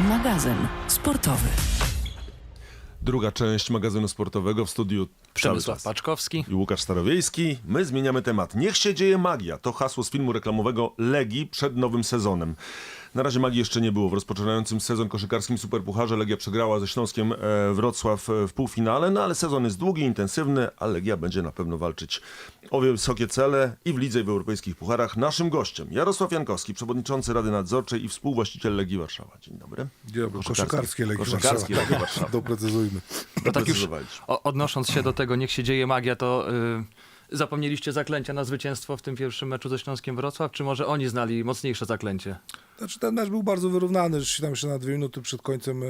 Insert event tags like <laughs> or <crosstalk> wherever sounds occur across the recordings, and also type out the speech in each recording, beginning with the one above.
Magazyn sportowy. Druga część magazynu sportowego w studiu Przemysław. Paczkowski. I Łukasz Starowiejski. My zmieniamy temat. Niech się dzieje magia. To hasło z filmu reklamowego Legii przed nowym sezonem. Na razie magii jeszcze nie było. W rozpoczynającym sezon koszykarskim Superpucharze Legia przegrała ze Śląskiem e, Wrocław e, w półfinale, no ale sezon jest długi, intensywny, a Legia będzie na pewno walczyć o wysokie cele i w lidze i w europejskich pucharach. Naszym gościem Jarosław Jankowski, przewodniczący Rady Nadzorczej i współwłaściciel Legii Warszawa. Dzień dobry. Dzień dobry. Koszykarskie Legii Koszykarskie Warszawa. Legii Warszawa. <laughs> Doprecyzujmy. No tak już odnosząc się do tego, niech się dzieje magia, to y, zapomnieliście zaklęcia na zwycięstwo w tym pierwszym meczu ze Śląskiem Wrocław, czy może oni znali mocniejsze zaklęcie? Znaczy ten mecz był bardzo wyrównany, że tam jeszcze na dwie minuty przed końcem e,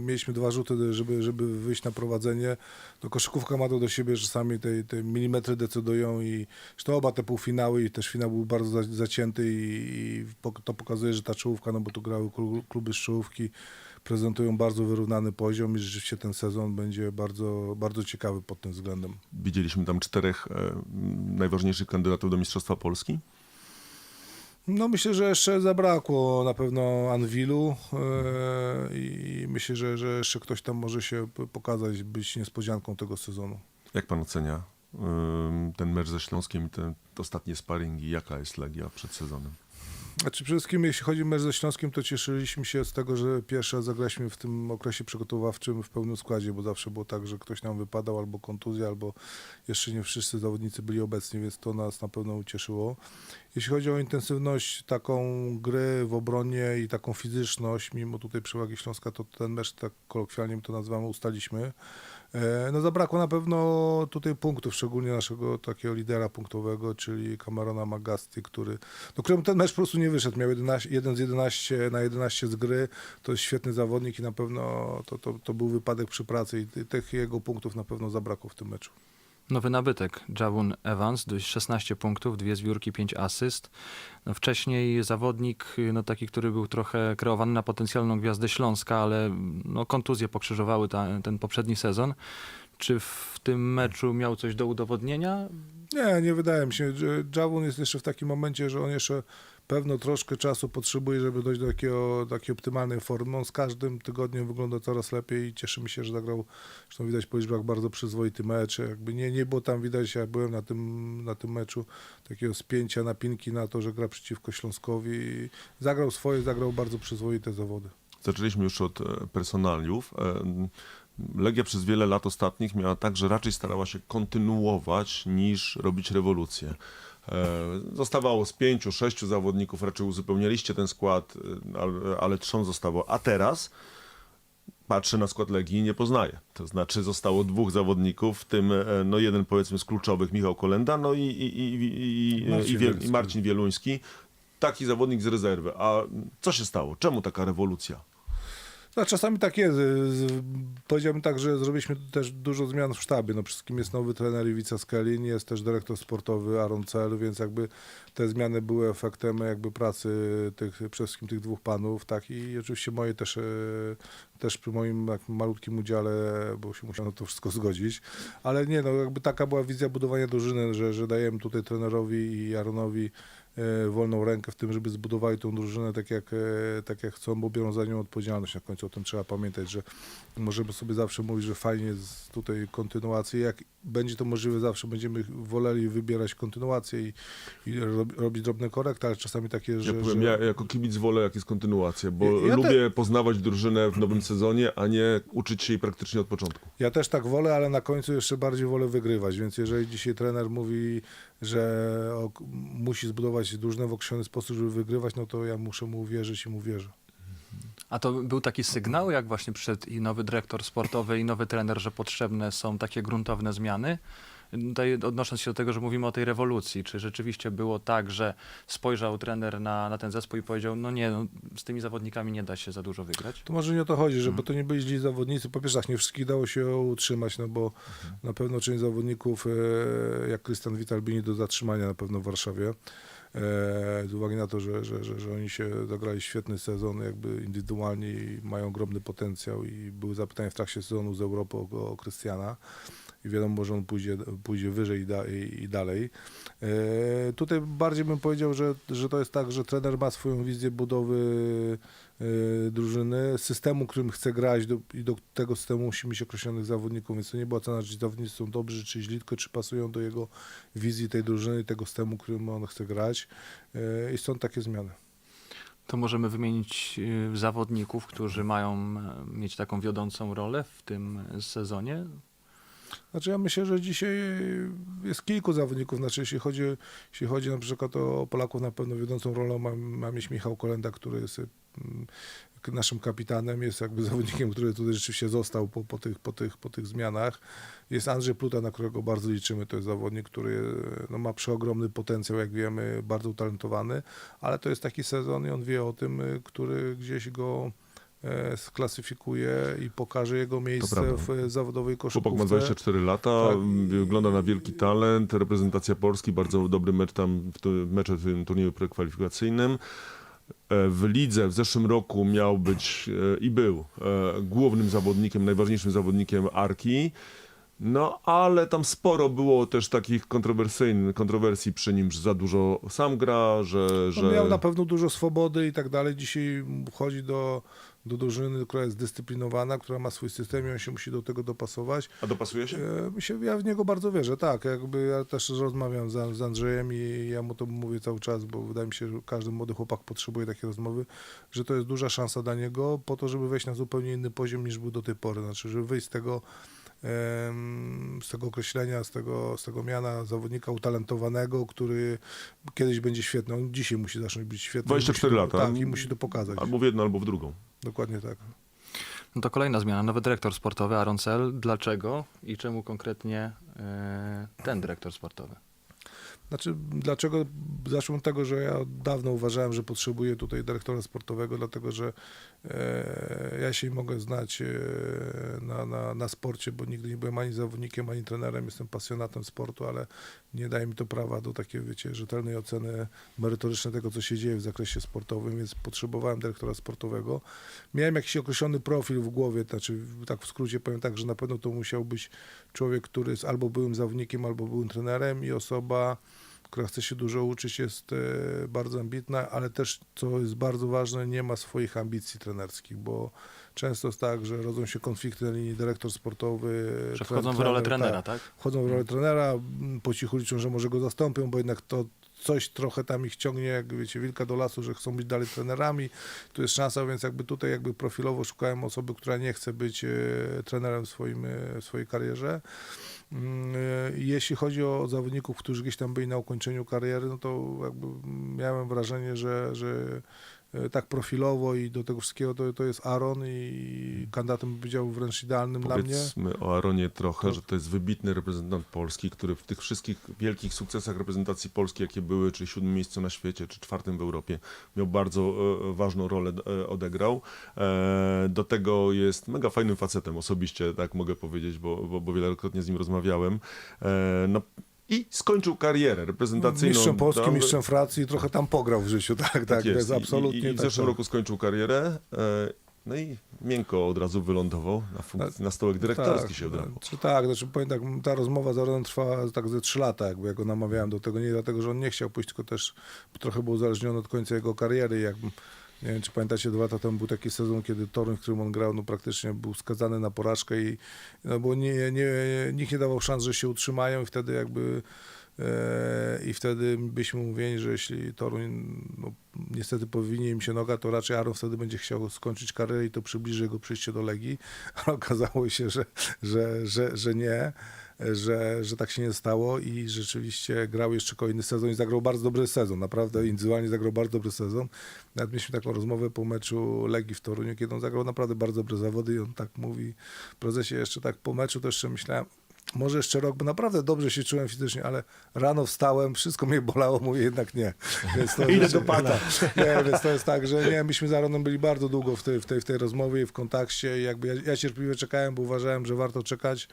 mieliśmy dwa rzuty, żeby, żeby wyjść na prowadzenie. No, koszykówka ma to do siebie, że sami te, te milimetry decydują i zresztą oba te półfinały i też finał był bardzo za, zacięty i, i to pokazuje, że ta czołówka, no bo tu grały klu- kluby z czołówki, prezentują bardzo wyrównany poziom i rzeczywiście ten sezon będzie bardzo, bardzo ciekawy pod tym względem. Widzieliśmy tam czterech e, najważniejszych kandydatów do Mistrzostwa Polski. No myślę, że jeszcze zabrakło na pewno Anwilu e, i myślę, że, że jeszcze ktoś tam może się pokazać, być niespodzianką tego sezonu. Jak pan ocenia ym, ten mecz ze Śląskiem i te ostatnie sparingi? Jaka jest Legia przed sezonem? Znaczy przede wszystkim jeśli chodzi o mecz ze Śląskiem, to cieszyliśmy się z tego, że pierwszy raz zagraliśmy w tym okresie przygotowawczym w pełnym składzie, bo zawsze było tak, że ktoś nam wypadał albo kontuzja, albo jeszcze nie wszyscy zawodnicy byli obecni, więc to nas na pewno ucieszyło. Jeśli chodzi o intensywność taką gry w obronie i taką fizyczność, mimo tutaj przewagi Śląska, to ten mecz, tak kolokwialnie to nazywamy, ustaliśmy. E, No zabrakło na pewno tutaj punktów, szczególnie naszego takiego lidera punktowego, czyli Camerona Magasty, który, no któremu ten mecz po prostu nie wyszedł. Miał 11, 1 z 11 na 11 z gry. To jest świetny zawodnik i na pewno to, to, to był wypadek przy pracy i ty- tych jego punktów na pewno zabrakło w tym meczu. Nowy nabytek, Javon Evans, dość 16 punktów, dwie zbiórki, 5 asyst. No wcześniej zawodnik, no taki, który był trochę kreowany na potencjalną gwiazdę Śląska, ale no, kontuzje pokrzyżowały ta, ten poprzedni sezon. Czy w tym meczu miał coś do udowodnienia? Nie, nie wydaje mi się. Javon jest jeszcze w takim momencie, że on jeszcze pewno troszkę czasu potrzebuje, żeby dojść do takiego, takiej optymalnej formy. On z każdym tygodniem wygląda coraz lepiej i cieszymy się, że zagrał, zresztą widać po liczbach, bardzo przyzwoity mecz. Jakby nie, nie było tam widać, ja byłem na tym, na tym meczu, takiego spięcia, napinki na to, że gra przeciwko Śląskowi. Zagrał swoje, zagrał bardzo przyzwoite zawody. Zaczęliśmy już od e, personaliów. E, Legia przez wiele lat ostatnich miała tak, że raczej starała się kontynuować niż robić rewolucję. E, Zostawało z pięciu, sześciu zawodników, raczej uzupełnialiście ten skład, e, ale, ale trzon zostało. A teraz patrzy na skład Legii i nie poznaje. To znaczy zostało dwóch zawodników, w tym e, no jeden powiedzmy z kluczowych, Michał Kolenda, no i, i, i, i, Marcin i, Wiel- i. Marcin Wieluński. Taki zawodnik z rezerwy. A co się stało? Czemu taka rewolucja? No, czasami tak jest. Z- Powiedziałbym tak, że zrobiliśmy też dużo zmian w sztabie. No, wszystkim jest nowy trener Iwica Skelin, jest też dyrektor sportowy Aaron Cel, więc jakby te zmiany były efektem jakby pracy tych, przede wszystkim tych dwóch panów, tak i oczywiście moje też, e, też przy moim takim malutkim udziale, bo się musiano to wszystko zgodzić, ale nie, no jakby taka była wizja budowania drużyny, że, że dajemy tutaj trenerowi i Aaronowi wolną rękę w tym, żeby zbudowali tą drużynę tak jak, e, tak jak chcą, bo biorą za nią odpowiedzialność. Na końcu o tym trzeba pamiętać, że możemy sobie zawsze mówić, że fajnie jest tutaj kontynuacja. Jak będzie to możliwe, zawsze będziemy woleli wybierać kontynuację i, i rob, robić drobne korekty, ale czasami takie, że... Ja powiem, że... ja jako kibic wolę, jak jest kontynuacja, bo Ja- ja lubię poznawać drużynę w nowym sezonie, a nie uczyć się jej praktycznie od początku. Ja też tak wolę, ale na końcu jeszcze bardziej wolę wygrywać, więc jeżeli dzisiaj trener mówi, że musi zbudować drużynę w określony sposób, żeby wygrywać, no to ja muszę mu uwierzyć i mu wierzę. A to był taki sygnał, jak właśnie przyszedł i nowy dyrektor sportowy, i nowy trener, że potrzebne są takie gruntowne zmiany? Tutaj odnosząc się do tego, że mówimy o tej rewolucji, czy rzeczywiście było tak, że spojrzał trener na, na ten zespół i powiedział, no nie, no, z tymi zawodnikami nie da się za dużo wygrać? To może nie o to chodzi, że bo to nie byli źli zawodnicy. Po pierwsze, tak, nie wszystkich dało się utrzymać, no bo na pewno część zawodników, e, jak Krystian Wital, byli nie do zatrzymania na pewno w Warszawie. E, z uwagi na to, że, że, że, że oni się zagrali świetny sezon, jakby indywidualnie i mają ogromny potencjał i były zapytania w trakcie sezonu z Europy o, Krystiana i wiadomo, że on pójdzie, pójdzie wyżej i, da, i, i dalej. E, tutaj bardziej bym powiedział, że, że to jest tak, że trener ma swoją wizję budowy e, drużyny, systemu, którym chce grać do, i do tego systemu musi mieć określonych zawodników, więc to nie była cena, czy zawodnicy są dobrzy, czy źli, tylko czy pasują do jego wizji tej drużyny tego systemu, którym on chce grać y, i stąd takie zmiany. To możemy wymienić y, zawodników, którzy mają e, mieć taką wiodącą rolę w tym sezonie. Znaczy ja myślę, że dzisiaj jest kilku zawodników, znaczy jeśli chodzi, jeśli chodzi na przykład o Polaków, na pewno wiodącą rolą ma, ma mieć Michał Kolenda, który jest mm, naszym kapitanem, jest jakby <laughs> zawodnikiem, który tutaj rzeczywiście został po, po, tych, po, tych, po tych zmianach. Jest Andrzej Pluta, na którego bardzo liczymy, to jest zawodnik, który no, ma przeogromny potencjał, jak wiemy, bardzo utalentowany, ale to jest taki sezon i on wie o tym, y, który gdzieś go e, sklasyfikuje i pokaże jego miejsce w e, zawodowej koszykówce. Chłopak ma 24 lata, Tak. wygląda na wielki talent, reprezentacja Polski, bardzo dobry mecz tam, w mecze w tym turnieju prekwalifikacyjnym. E, W lidze w zeszłym roku miał być e, i był e, głównym zawodnikiem, najważniejszym zawodnikiem Arki. No, ale tam sporo było też takich kontrowersyjnych kontrowersji przy nim, że za dużo sam gra, że... że... On miał na pewno dużo swobody i tak dalej. Dzisiaj chodzi do, do drużyny, która jest zdyscyplinowana, która ma swój system i on się musi do tego dopasować. A dopasuje się? E, mi się, ja w niego bardzo wierzę, tak. Jakby ja też rozmawiam z, z Andrzejem i ja mu to mówię cały czas, bo wydaje mi się, że każdy młody chłopak potrzebuje takiej rozmowy, że to jest duża szansa dla niego po to, żeby wejść na zupełnie inny poziom niż był do tej pory. Znaczy, żeby wyjść z tego z tego określenia, z tego, z tego miana zawodnika utalentowanego, który kiedyś będzie świetny. On dzisiaj musi zacząć być świetny. 24 musi, lata. Tak, i musi to pokazać. Albo w jedną, albo w drugą. Dokładnie tak. No to kolejna zmiana. Nowy dyrektor sportowy Aaron Cell. Dlaczego i czemu konkretnie e, ten dyrektor sportowy? Znaczy, dlaczego? Zacznę od tego, że ja od dawna uważałem, że potrzebuję tutaj dyrektora sportowego, dlatego że e, ja się mogę znać e, na, na, na sporcie, bo nigdy nie byłem ani zawodnikiem, ani trenerem. Jestem pasjonatem sportu, ale nie daje mi to prawa do takiej, wiecie, rzetelnej oceny merytorycznej tego, co się dzieje w zakresie sportowym, więc potrzebowałem dyrektora sportowego. Miałem jakiś określony profil w głowie, znaczy tak w skrócie powiem tak, że na pewno to musiał być człowiek, który jest albo byłym zawodnikiem, albo byłym trenerem i osoba, która chce się dużo uczyć, jest e, bardzo ambitna, ale też, co jest bardzo ważne, nie ma swoich ambicji trenerskich, bo często jest tak, że rodzą się konflikty na linii dyrektor sportowy. Że wchodzą w rolę trener, trenera, tak? tak? Wchodzą w rolę trenera, m, po cichu liczą, że może go zastąpią, bo jednak to coś trochę tam ich ciągnie, jak wiecie, wilka do lasu, że chcą być dalej trenerami. Tu jest szansa, więc jakby tutaj jakby profilowo szukałem osoby, która nie chce być e, trenerem w, swoim, e, w swojej karierze. Mm, e, Jeśli chodzi o zawodników, którzy gdzieś tam byli na ukończeniu kariery, no to jakby miałem wrażenie, że, że tak profilowo i do tego wszystkiego to, to jest Aaron i kandydatem bym powiedział wręcz idealnym dla mnie. Powiedzmy o Aronie trochę, że to jest wybitny reprezentant Polski, który w tych wszystkich wielkich sukcesach reprezentacji Polski, jakie były, czy siódmym miejscu na świecie, czy czwartym w Europie, miał bardzo e, ważną rolę e, odegrał. E, do tego jest mega fajnym facetem osobiście, tak mogę powiedzieć, bo, bo, bo wielokrotnie z nim rozmawiałem. E, no, i skończył karierę reprezentacyjną. Mistrzem Polski, tam- mistrzem Francji, trochę tam pograł w życiu, tak, tak, to jest I- absolutnie I, i w tak, zeszłym tak. roku skończył karierę. E, no i miękko od razu wylądował na, funk- na stołek dyrektorski tak, się udało. Czy tak, znaczy powiem tak, ta rozmowa z Aaronem trwała tak ze trzy lata, jakby ja go namawiałem do tego, nie dlatego, że on nie chciał pójść, tylko też trochę był uzależniony od końca jego kariery, jakby nie wiem, czy pamiętacie, dwa lata temu był taki sezon, kiedy Toruń, w którym on grał, no praktycznie był skazany na porażkę i no bo nie, nie, nikt nie dawał szans, że się utrzymają i wtedy jakby e, i wtedy byliśmy mówieni, że jeśli Toruń no, niestety powinie im się noga, to raczej Aaron wtedy będzie chciał skończyć karierę i to przybliży jego przyjście do Legii, <laughs> ale okazało się, że, że, że, że nie, że, że tak się nie stało i rzeczywiście grał jeszcze kolejny sezon i zagrał bardzo dobry sezon, naprawdę indywidualnie zagrał bardzo dobry sezon. Nawet mieliśmy taką rozmowę po meczu Legii w Toruniu, kiedy on zagrał naprawdę bardzo dobre zawody i on tak mówi, prezesie jeszcze tak po meczu to jeszcze myślałem, może jeszcze rok, bo naprawdę dobrze się czułem fizycznie, ale rano wstałem, wszystko mnie bolało, mówię jednak nie. Więc to <laughs> rzeczy- do pana. <laughs> Nie, więc to jest tak, że nie, myśmy z Aaronem byli bardzo długo w tej, w tej, w tej rozmowie i w kontakcie i jakby ja, ja cierpliwie czekałem, bo uważałem, że warto czekać,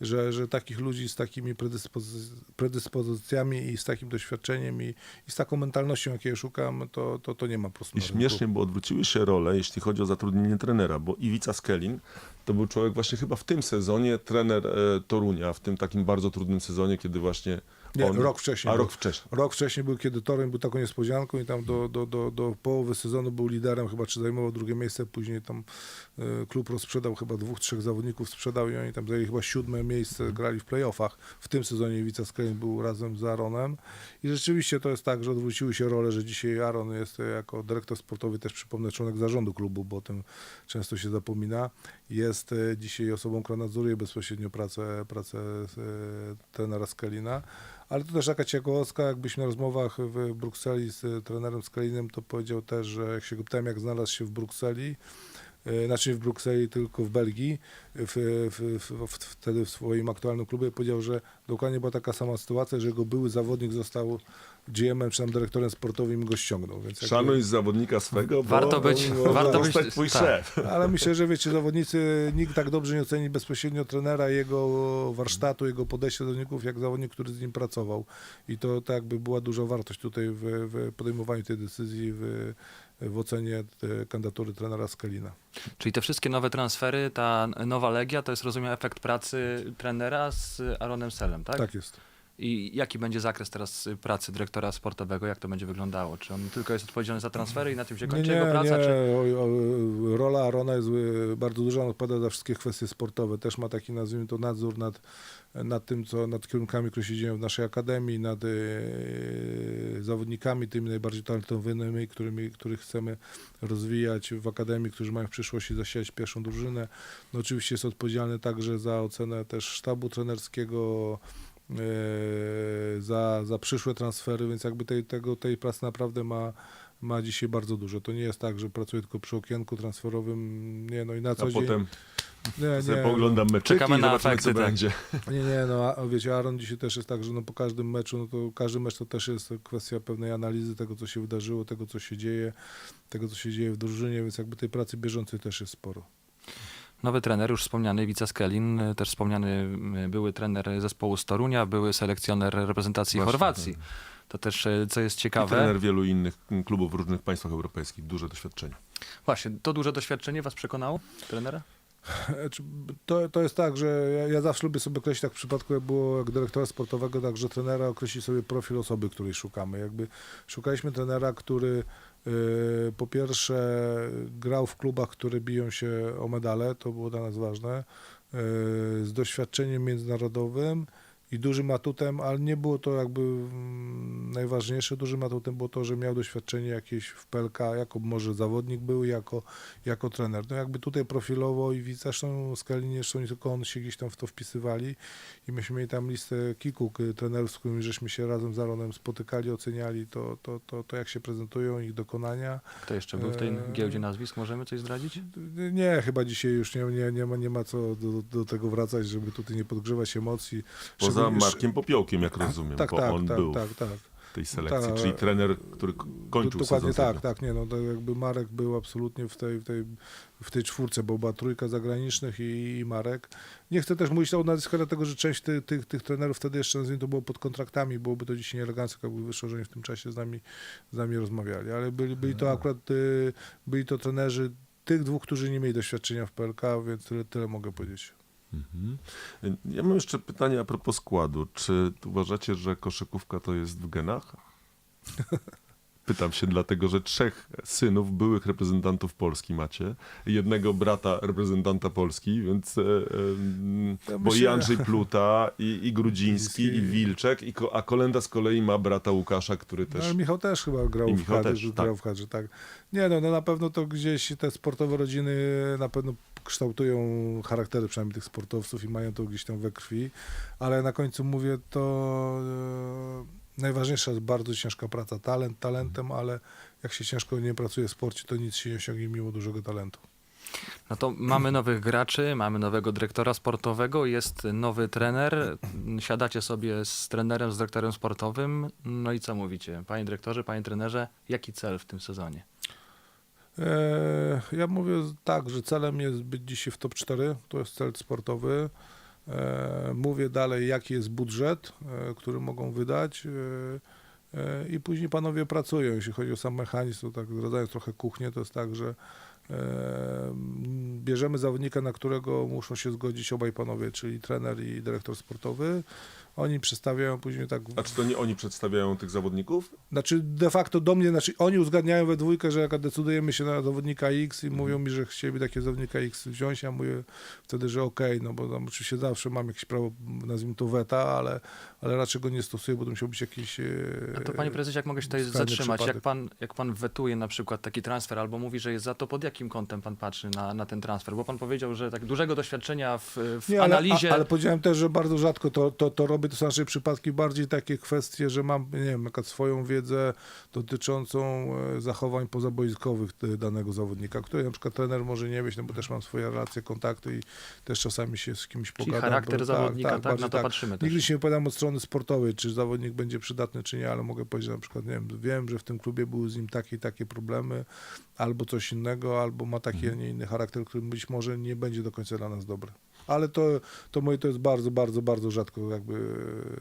że, że takich ludzi z takimi predyspozy- predyspozycjami i z takim doświadczeniem i, i z taką mentalnością, jakiej ja szukam, to, to, to nie ma po prostu I śmiesznie, bo odwróciły się role, jeśli chodzi o zatrudnienie trenera, bo Iwica Skelin to był człowiek właśnie chyba w tym sezonie trener e, Torunia, w tym takim bardzo trudnym sezonie, kiedy właśnie Nie, On- rok wcześniej A był. rok wcześniej. Rok wcześniej był, kiedy Torem był taką niespodzianką i tam do, do, do, do połowy sezonu był liderem, chyba czy zajmował drugie miejsce, później tam e, klub rozsprzedał chyba dwóch, trzech zawodników, sprzedał i oni tam zajęli chyba siódme miejsce, grali w playoffach. W tym sezonie Iwica Skreń był razem z Aaronem i rzeczywiście to jest tak, że odwróciły się role, że dzisiaj Aaron jest e, jako dyrektor sportowy, też przypomnę członek zarządu klubu, bo o tym często się zapomina, jest e, dzisiaj osobą, która nadzoruje bezpośrednio pracę, pracę e, trenera Skalina. Ale to też taka ciekawostka, jakbyś na rozmowach w Brukseli z e, trenerem Skalinem, to powiedział też, że jak się go pytałem, jak znalazł się w Brukseli, znaczy nie w Brukseli, tylko w Belgii, w, w, w, w, wtedy w swoim aktualnym klubie, powiedział, że dokładnie była taka sama sytuacja, że jego były zawodnik został GM-em czy tam dyrektorem sportowym i go ściągnął. Więc jakby- Szanuj zawodnika swego, bo Warto być- on może warto być- twój tak. szef. <laughs> Ale myślę, że wiecie, zawodnicy, nikt tak dobrze nie oceni bezpośrednio trenera, jego warsztatu, jego podejścia do zawodników, jak zawodnik, który z nim pracował. I to tak jakby była duża wartość tutaj w, w podejmowaniu tej decyzji, w, w ocenie e, kandydatury trenera Skalina. Czyli te wszystkie nowe transfery, ta nowa Legia, to jest rozumiem efekt pracy trenera z Aaronem Selem, tak? Tak jest. I jaki będzie zakres teraz y, pracy dyrektora sportowego? Jak to będzie wyglądało? Czy on tylko jest odpowiedzialny za transfery i na tym się kończy jego praca? nie. Czy... O, o, rola Arona jest y, bardzo duża, on odpowiada za wszystkie kwestie sportowe. Też ma taki, nazwijmy to, nadzór nad, nad tym, co, nad kierunkami, które się dzieją w naszej akademii, nad y, zawodnikami, tymi najbardziej talentowymi, którymi, których chcemy rozwijać w akademii, którzy mają w przyszłości zasiać pierwszą drużynę. No oczywiście jest odpowiedzialny także za ocenę też sztabu trenerskiego, za, za przyszłe transfery, więc jakby tej, tego, tej pracy naprawdę ma, ma dzisiaj bardzo dużo. To nie jest tak, że pracuje tylko przy okienku transferowym, nie, no i na co A dzień... potem nie, nie, pooglądam meczyki Czekamy na efekty, co tak. będzie. <laughs> nie, nie, no a wiecie, Aaron dzisiaj też jest tak, że no po każdym meczu, no to każdy mecz to też jest kwestia pewnej analizy tego, co się wydarzyło, tego, co się dzieje, tego, co się dzieje w drużynie, więc jakby tej pracy bieżącej też jest sporo. Nowy trener, już wspomniany Wica Skelin, y, też wspomniany y, były trener zespołu z Torunia, były selekcjoner reprezentacji Właśnie, Chorwacji. To też, y, co jest I ciekawe, trener wielu innych klubów w różnych państwach europejskich. Duże doświadczenie. właśnie, to duże doświadczenie was przekonało, trenera? Znaczy, To, to jest tak, że ja, ja zawsze lubię sobie określić tak w przypadku, jak było jak dyrektora sportowego, także trenera określić sobie profil osoby, której szukamy. Jakby szukaliśmy trenera, który po pierwsze grał w klubach, które biją się o medale, to było dla nas ważne, y, z doświadczeniem międzynarodowym i dużym atutem, ale nie było to jakby mm, najważniejsze. Dużym atutem było to, że miał doświadczenie jakieś w PLK, jako może zawodnik był, jako, jako trener. No jakby tutaj profilowo i widzę, zresztą Skalinie, zresztą nie tylko on się gdzieś tam w to wpisywali i myśmy mieli tam listę kilku k- trenerów, z którymi żeśmy się razem z Aronem spotykali, oceniali to, to, to, to jak się prezentują, ich dokonania. Kto jeszcze był w tej giełdzie nazwisk? Możemy coś zdradzić? Nie, chyba dzisiaj już nie, nie, nie, ma, nie ma co do, do tego wracać, żeby tutaj nie podgrzewać emocji. Poza Szczególnie- Markiem Popiołkiem, jak rozumiem, Tak, bo tak, on tak, był tak, tak. w tej selekcji, czyli trener, który kończył Dokładnie sezon. tak, tak, nie no, to jakby Marek był absolutnie w tej, w tej, w tej czwórce, bo była trójka zagranicznych i, i Marek. Nie chcę też mówić o nazwiskach, dlatego że część tych, tych, tych trenerów wtedy jeszcze nazwijmy to było pod kontraktami, byłoby to dzisiaj nieelegancko, jakby wyszło, że oni w tym czasie z nami, z nami rozmawiali, ale byli, byli to akurat, y, byli to trenerzy tych dwóch, którzy nie mieli doświadczenia w PLK, więc tyle, tyle mogę powiedzieć. Mhm. Ja mam jeszcze pytanie a propos składu. Czy uważacie, że koszykówka to jest w genach? <laughs> Pytam się dlatego, że trzech synów byłych reprezentantów Polski macie. Jednego brata reprezentanta Polski, więc... E, e, bo i Andrzej Pluta, i, i Grudziński, i. Wilczek, i ko, a Kolenda z kolei ma brata Łukasza, który No, też... ale Michał też chyba grał I w Michał kadrze, też, tak. grał w kadrze, tak. Nie no, no na pewno to gdzieś te sportowe rodziny na pewno kształtują charaktery przynajmniej tych sportowców i mają to gdzieś tam we krwi, ale na końcu mówię to e, najważniejsza jest bardzo ciężka praca, talent talentem, ale jak się ciężko nie pracuje w sporcie, to nic się nie osiągnie mimo dużego talentu. No to mamy nowych graczy, mamy nowego dyrektora sportowego, jest nowy trener. Siadacie sobie z trenerem, z dyrektorem sportowym. No i co mówicie? Panie dyrektorze, panie trenerze, jaki cel w tym sezonie? E, Ja mówię tak, że celem jest być dzisiaj w top 4, to jest cel sportowy. E, Mówię dalej, jaki jest budżet, e, który mogą wydać e, i później panowie pracują. Jeśli chodzi o sam mechanizm, to tak zdradzając trochę kuchnię, to jest tak, że bierzemy zawodnika, na którego muszą się zgodzić obaj panowie, czyli trener i dyrektor sportowy. Oni przedstawiają później tak. A czy to nie oni przedstawiają tych zawodników? Znaczy de facto do mnie, znaczy oni uzgadniają we dwójkę, że jak decydujemy się na zawodnika X i mówią mi, że chcieliby takie zawodnika X wziąć, ja mówię wtedy, że okej, no bo tam oczywiście zawsze mam jakieś prawo, nazwijmy to weta, ale, ale raczej go nie stosuję, bo to musiał być jakiś... e, A to panie prezesie, jak mogę się tutaj zatrzymać, przypadek. jak pan, jak pan wetuje na przykład taki transfer albo mówi, że jest za to, pod jakim kątem pan patrzy na, na ten transfer? Bo pan powiedział, że tak dużego doświadczenia w, w Nie, ale, analizie... a, ale powiedziałem też, że bardzo rzadko to, to, to robię. To są raczej przypadki bardziej takie kwestie, że mam, nie wiem, jaka swoją wiedzę dotyczącą e, zachowań pozaboiskowych e, danego zawodnika, której na przykład trener może nie mieć, no bo też mam swoje relacje, kontakty i też czasami się z kimś Czyli pogadam. charakter bo- zawodnika, tak? bardziej Na to patrzymy też. Nigdy się nie opowiadam od strony sportowej, czy zawodnik będzie przydatny, czy nie, ale mogę powiedzieć na przykład, nie wiem, wiem, że w tym klubie były z nim takie i takie problemy, albo coś innego, albo ma taki, a nie inny charakter, który być może nie będzie do końca dla nas dobry. Ale to, to moje to jest bardzo, bardzo, bardzo rzadko jakby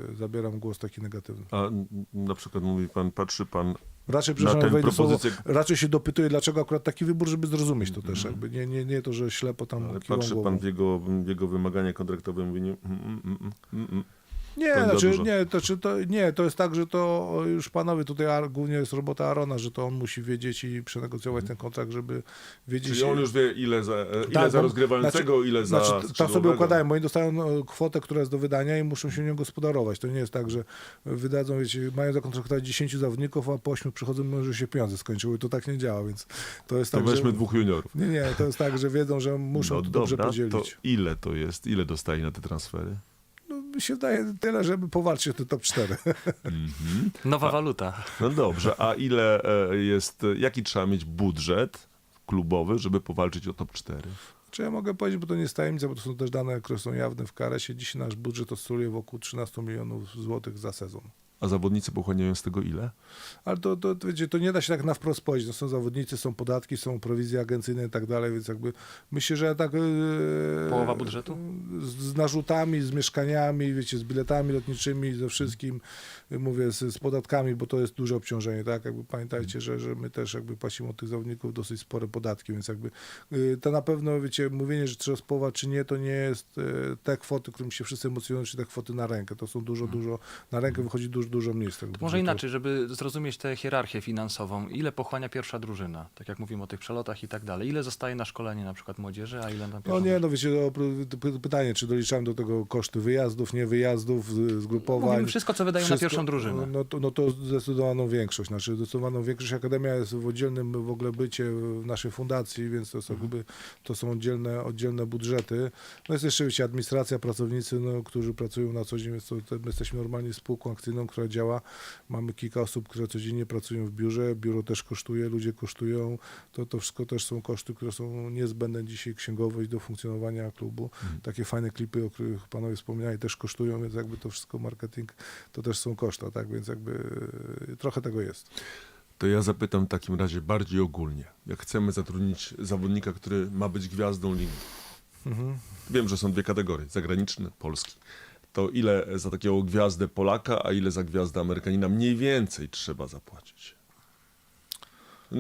e, zabieram głos taki negatywny. A na przykład mówi pan, patrzy pan Raczej, na przepraszam, wejdę w słowo, propozycję, raczej się dopytuję, dlaczego akurat taki wybór, żeby zrozumieć to też jakby. Nie, nie, nie to, że ślepo tam ale patrzy głową. pan w jego, w jego wymagania kontraktowe i mówi, nie, mm, mm, mm, mm, mm. Nie, To znaczy, dużo. nie, to, czy to, nie, to jest tak, że to już panowie tutaj, Ar- głównie jest robota Arona, że to on musi wiedzieć i przenegocjować ten kontrakt, żeby wiedzieć... Czyli on już wie, ile za, e, ile Tak, za bo- rozgrywającego, ile za Znaczy, to sobie układają, bo oni dostają no, kwotę, która jest do wydania i muszą się nią gospodarować. To nie jest tak, że wydadzą, wiecie, mają zakontraktować 10 zawodników, a po 8 przychodzą, może się pieniądze skończyły. To tak nie działa, więc to jest To tak, weźmy że... dwóch juniorów. Nie, nie, to jest tak, że wiedzą, że muszą no to dobrze dobra, podzielić. to ile to jest? Ile dostaje na te transfery? Mi się wydaje tyle, żeby powalczyć o te top 4. Mhm. Nowa waluta. No dobrze, a ile e, jest, jaki trzeba mieć budżet klubowy, żeby powalczyć o top 4? Czy ja mogę powiedzieć, bo to nie jest tajemnica, bo to są też dane, które są jawne w karesie. Dziś nasz budżet oscyluje wokół 13 milionów złotych za sezon. A zawodnicy pochłaniają z tego ile? Ale to, to, to, wiecie, to nie da się tak na wprost powiedzieć. No, są zawodnicy, są podatki, są prowizje agencyjne i tak dalej, więc jakby myślę, że tak... e, Połowa budżetu? Z, z narzutami, z mieszkaniami, wiecie, z biletami lotniczymi, ze wszystkim, mówię, z, z podatkami, bo to jest duże obciążenie, tak? Jakby pamiętajcie, że, że my też jakby płacimy od tych zawodników dosyć spore podatki, więc jakby e, to na pewno, wiecie, mówienie, że trzeba spowa czy nie, to nie jest e, te kwoty, którym się wszyscy emocjonują, czy te kwoty na rękę. To są dużo, dużo, na rękę wychodzi dużo, dużo mniej z tego może budżetu. inaczej, żeby zrozumieć tę hierarchię finansową. Ile pochłania pierwsza drużyna? Tak jak mówimy o tych przelotach i tak dalej. Ile zostaje na szkolenie na przykład młodzieży, a ile na No pierwszą nie, no wiecie, pytanie, czy doliczałem do tego koszty wyjazdów, nie wyjazdów, z- zgrupowań. Mówimy wszystko, co wydają na pierwszą drużynę. No to, no to zdecydowaną większość. Znaczy zdecydowaną większość. Akademia jest w oddzielnym w ogóle bycie w naszej fundacji, więc to, jest Mhm. jakby, to są oddzielne, oddzielne budżety. No jest jeszcze, wiecie, administracja, pracownicy, no, którzy pracują na co dzień, więc to, to my jesteśmy normalnie spółką akcyjną, która działa. Mamy kilka osób, które codziennie pracują w biurze. Biuro też kosztuje, ludzie kosztują. To, to wszystko też są koszty, które są niezbędne dzisiaj księgowość do funkcjonowania klubu. Takie fajne klipy, o których panowie wspomniali, też kosztują, więc jakby to wszystko marketing, to też są koszta, tak? Więc jakby e, trochę tego jest. To ja zapytam w takim razie bardziej ogólnie. Jak chcemy zatrudnić zawodnika, który ma być gwiazdą ligi, Mhm. wiem, że są dwie kategorie, zagraniczny, polski. To ile za takiego gwiazdę Polaka, a ile za gwiazdę Amerykanina mniej więcej trzeba zapłacić?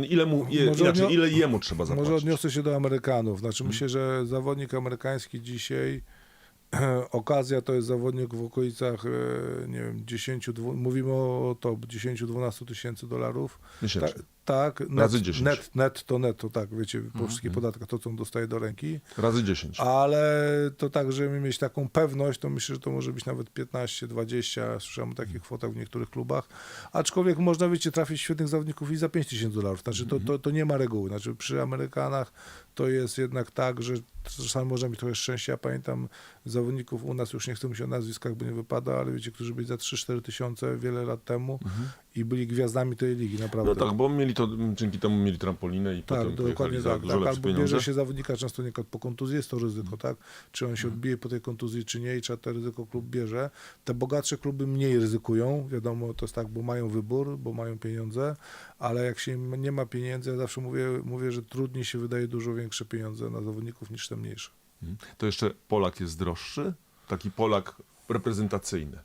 Ile, mu, je, inaczej, ile jemu trzeba zapłacić? Może odniosę się do Amerykanów. Znaczy Mhm. myślę, że zawodnik amerykański dzisiaj <clears throat> okazja to jest zawodnik w okolicach, e, nie wiem, 10, dwu- mówimy o top 10-12 tysięcy dolarów. Miesięcznie. Ta, tak, net, Razy 10. net, net to net, to tak, wiecie, po Mhm. wszystkich podatkach to, co on dostaje do ręki. Razy 10. Ale to tak, żeby mieć taką pewność, to myślę, że to może być nawet 15, 20, słyszałem o takich kwotach w niektórych klubach. Aczkolwiek można, wiecie, trafić świetnych zawodników i za 5 tysięcy dolarów. Znaczy to, to, to nie ma reguły. Znaczy przy Amerykanach to jest jednak tak, że czasami można mieć trochę szczęścia. Ja pamiętam zawodników u nas, już nie chcę mówić o nazwiskach, bo nie wypada, ale wiecie, którzy byli za 3-4 tysiące wiele lat temu i byli gwiazdami tej ligi, naprawdę. No tak, bo mieli to, dzięki temu mieli trampolinę i Tak, potem dokładnie pojechali za tak, tak. Albo bierze się zawodnika często nie po kontuzji, jest to ryzyko, tak? Czy on się Mhm. odbije po tej kontuzji, czy nie i czy to ryzyko klub bierze. Te bogatsze kluby mniej ryzykują, wiadomo, to jest tak, bo mają wybór, bo mają pieniądze, ale jak się nie ma pieniędzy, ja zawsze mówię, mówię, że trudniej się wydaje dużo większe pieniądze na zawodników niż te mniejsze. Mhm. To jeszcze Polak jest droższy? Taki Polak reprezentacyjny.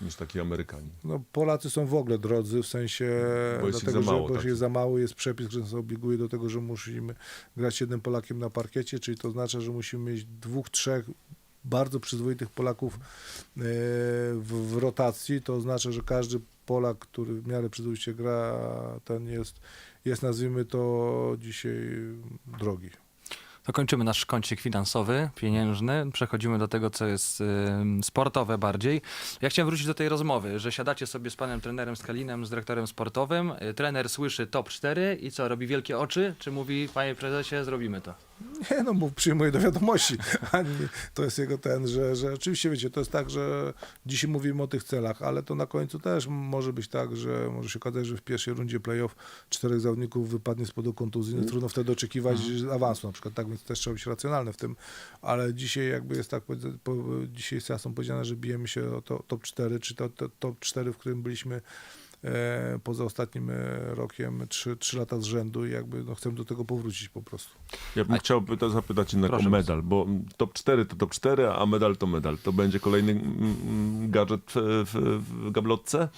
Niż taki Amerykanin. No, Polacy są w ogóle drodzy, w sensie Bo jest ich dlatego, za mało, że bo tak. jest za mało, jest przepis, który nas obliguje do tego, że musimy grać jednym Polakiem na parkiecie, czyli to oznacza, że musimy mieć dwóch, trzech bardzo przyzwoitych Polaków e, w, w rotacji. To oznacza, że każdy Polak, który w miarę przyzwoicie gra, ten jest, jest nazwijmy to dzisiaj drogi. To kończymy nasz kącik finansowy, pieniężny. Przechodzimy do tego, co jest sportowe bardziej. Ja chciałem wrócić do tej rozmowy, że siadacie sobie z panem trenerem Skalinem, z dyrektorem sportowym. Y, Trener słyszy top 4 i co, robi wielkie oczy? Czy mówi, panie prezesie, zrobimy to? Nie, no bo przyjmuje do wiadomości. <laughs> To jest jego ten, że, że oczywiście wiecie, to jest tak, że dzisiaj mówimy o tych celach, ale to na końcu też może być tak, że może się okazać, że w pierwszej rundzie playoff czterech zawodników wypadnie z powodu kontuzji. No, trudno wtedy oczekiwać awansu na przykład, tak więc też trzeba być racjonalny w tym, ale dzisiaj jakby jest tak, po, dzisiaj jest jasno powiedziane, że bijemy się o to, top 4, czy to, to top 4, w którym byliśmy e, poza ostatnim e, rokiem, 3, 3 lata z rzędu i jakby no, chcemy do tego powrócić po prostu. Ja bym A- chciał pyta- zapytać jednak Proszę o medal, bo top 4 to top 4, a medal to medal. To będzie kolejny mm, mm, gadżet w, w, w gablotce?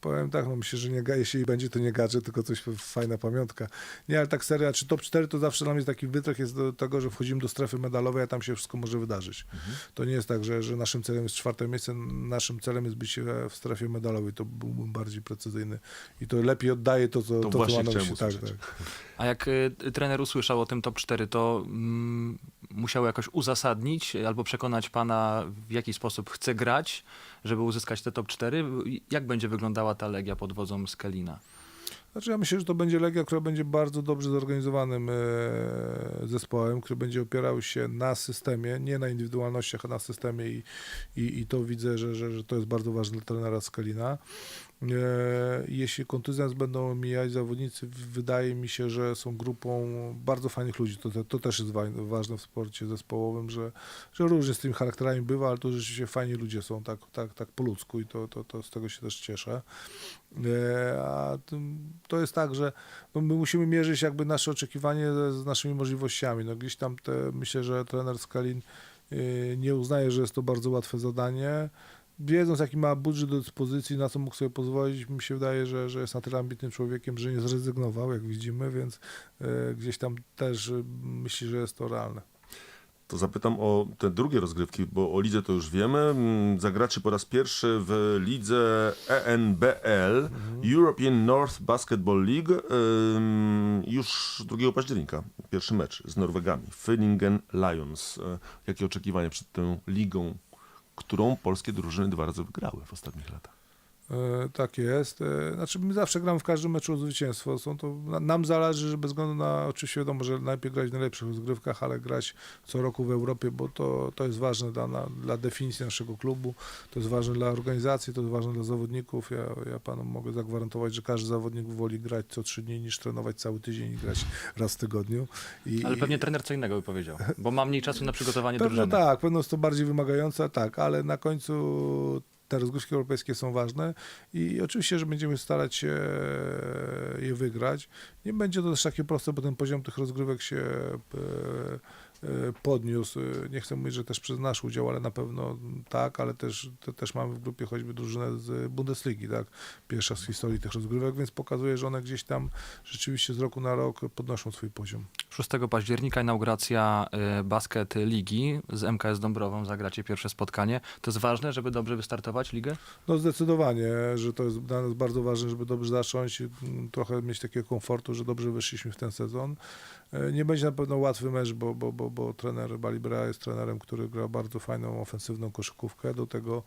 Powiem tak, no myślę, że nie, jeśli będzie, to nie gadżet, tylko coś fajna pamiątka. Nie, ale tak seria, czy top 4 to zawsze dla mnie taki wytrych jest do tego, że wchodzimy do strefy medalowej, a tam się wszystko może wydarzyć. To nie jest tak, że, że naszym celem jest czwarte miejsce, naszym celem jest być w strefie medalowej, to byłbym bardziej precyzyjny. I to lepiej oddaje to, co, To to, właśnie co myśli. Tak, tak. A jak y, trener usłyszał o tym top 4, to mm, musiał jakoś uzasadnić albo przekonać pana, w jaki sposób chce grać, żeby uzyskać te top 4. Jak będzie wyglądała ta legia pod wodzą Skelina? Znaczy ja myślę, że to będzie Legia, która będzie bardzo dobrze zorganizowanym e, zespołem, który będzie opierał się na systemie, nie na indywidualnościach, a na systemie i, i, i to widzę, że, że, że to jest bardzo ważne dla trenera Skalina. E, jeśli kontuzje nas będą omijać, zawodnicy wydaje mi się, że są grupą bardzo fajnych ludzi. To, to, też jest wa- ważne w sporcie zespołowym, że, że różnie z tymi charakterami bywa, ale to rzeczywiście fajni ludzie są tak, tak, tak po ludzku i to, to, to z tego się też cieszę. E, A to jest tak, że no my musimy mierzyć jakby nasze oczekiwanie z, z naszymi możliwościami. No gdzieś tam te, myślę, że trener Skalin y, nie uznaje, że jest to bardzo łatwe zadanie. Wiedząc, jaki ma budżet do dyspozycji, na co mógł sobie pozwolić, mi się wydaje, że, że jest na tyle ambitnym człowiekiem, że nie zrezygnował, jak widzimy, więc y, gdzieś tam też y, myśli, że jest to realne. To zapytam o te drugie rozgrywki, bo o lidze to już wiemy. Mm, Zagracie po raz pierwszy w lidze E ENBL, European North Basketball League, już 2 października. Pierwszy mecz z Norwegami, Finningen Lions. E, Jakie oczekiwania przed tą ligą, którą polskie drużyny dwa razy wygrały w ostatnich latach? E, Tak jest. E, Znaczy my zawsze gramy w każdym meczu o zwycięstwo. Są to, na- nam zależy, że bez względu na, oczywiście wiadomo, że najpierw grać w najlepszych rozgrywkach, ale grać co roku w Europie, bo to, to jest ważne dla, dla definicji naszego klubu, to jest ważne dla organizacji, to jest ważne dla zawodników. Ja, ja panom mogę zagwarantować, że każdy zawodnik woli grać co trzy dni niż trenować cały tydzień i grać raz w tygodniu. I, Ale pewnie trener co innego by powiedział, bo ma mniej czasu na przygotowanie Pewnie drużyny. tak, pewno jest to bardziej wymagające, tak, ale na końcu te rozgrywki europejskie są ważne i oczywiście, że będziemy starać się je wygrać. Nie będzie to też takie proste, bo ten poziom tych rozgrywek się e, e, podniósł. Nie chcę mówić, że też przez nasz udział, ale na pewno tak, ale też, te, też mamy w grupie choćby drużynę z Bundesligi, tak, pierwsza z historii tych rozgrywek, więc pokazuje, że one gdzieś tam rzeczywiście z roku na rok podnoszą swój poziom. 6 października inauguracja y, basket ligi z MKS Dąbrową. Zagracie pierwsze spotkanie. To jest ważne, żeby dobrze wystartować ligę? No zdecydowanie, że to jest dla nas bardzo ważne, żeby dobrze zacząć, mm, trochę mieć takiego komfortu, że dobrze wyszliśmy w ten sezon. E, Nie będzie na pewno łatwy mecz, bo, bo, bo, bo trener Balibra jest trenerem, który gra bardzo fajną, ofensywną koszykówkę. Do tego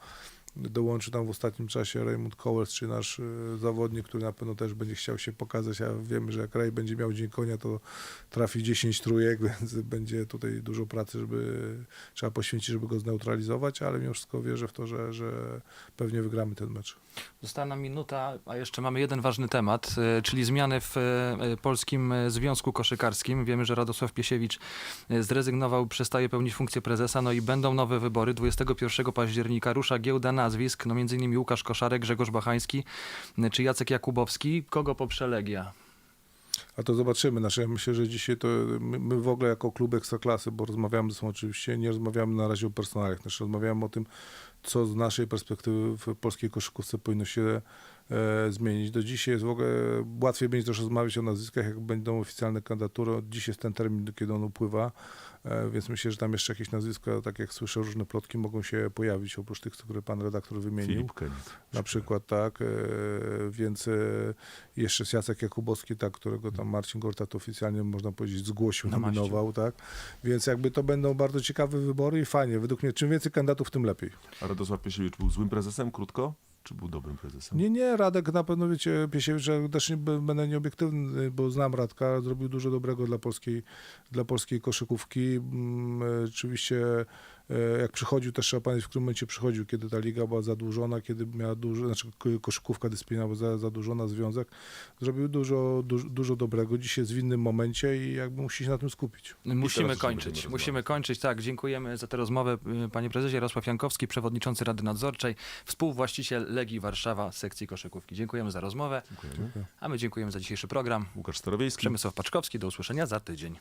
dołączy tam w ostatnim czasie Raymond Cowles, czy nasz e, zawodnik, który na pewno też będzie chciał się pokazać, a wiemy, że jak Ray będzie miał dzień konia, to trafi 10 trójek, <laughs> więc będzie tutaj dużo pracy, żeby trzeba poświęcić, żeby go zneutralizować, ale mimo wszystko wierzę w to, że, że pewnie wygramy ten mecz. Została nam minuta, a jeszcze mamy jeden ważny temat, y, czyli zmiany w y, Polskim Związku Koszykarskim. Wiemy, że Radosław Piesiewicz zrezygnował, przestaje pełnić funkcję prezesa, no i będą nowe wybory. 21 października rusza giełda nazwisk, no innymi Łukasz Koszarek, Grzegorz Bachański czy Jacek Jakubowski. Kogo poprze Legia? A to zobaczymy. Znaczy, ja myślę, że dzisiaj to my, my w ogóle jako klub Ekstraklasy, bo rozmawiamy ze sobą oczywiście, nie rozmawiamy na razie o personalach, znaczy rozmawiamy o tym, co z naszej perspektywy w polskiej koszykówce powinno się e, zmienić. Do dzisiaj jest w ogóle, łatwiej będzie też rozmawiać o nazwiskach, jak będą oficjalne kandydatury. Dziś jest ten termin, kiedy on upływa, więc myślę, że tam jeszcze jakieś nazwiska, tak jak słyszę, różne plotki mogą się pojawić, oprócz tych, które pan redaktor wymienił. Filip. Na przykład, tak. E, więc e, jeszcze jest Jacek Jakubowski, tak, którego tam Marcin Gortat oficjalnie, można powiedzieć, zgłosił, nominował, tak. Więc jakby to będą bardzo ciekawe wybory i fajnie. Według mnie, czym więcej kandydatów, tym lepiej. A Radosław Piesiewicz był złym prezesem, krótko? Czy był dobrym prezesem? Nie, nie, Radek na pewno, wiecie, Piesiewicz, też nie będę nieobiektywny, bo znam Radka, zrobił dużo dobrego dla polskiej, dla polskiej koszykówki. Mm, e, Oczywiście jak przychodził, też trzeba pamiętać, w którym momencie przychodził, kiedy ta liga była zadłużona, kiedy miała dużo, znaczy koszykówka dyscyplina była za- zadłużona, związek. Zrobił dużo, dużo, dużo dobrego. Dzisiaj jest w innym momencie i jakby musi się na tym skupić. Musimy kończyć. Musimy kończyć. Tak, dziękujemy za tę rozmowę. y, Panie prezesie Jarosław Jankowski, przewodniczący Rady Nadzorczej, współwłaściciel Legii Warszawa, sekcji koszykówki. Dziękujemy za rozmowę, Dziękujemy. a my dziękujemy za dzisiejszy program. Łukasz Starowiejski. Przemysław Paczkowski, do usłyszenia za tydzień.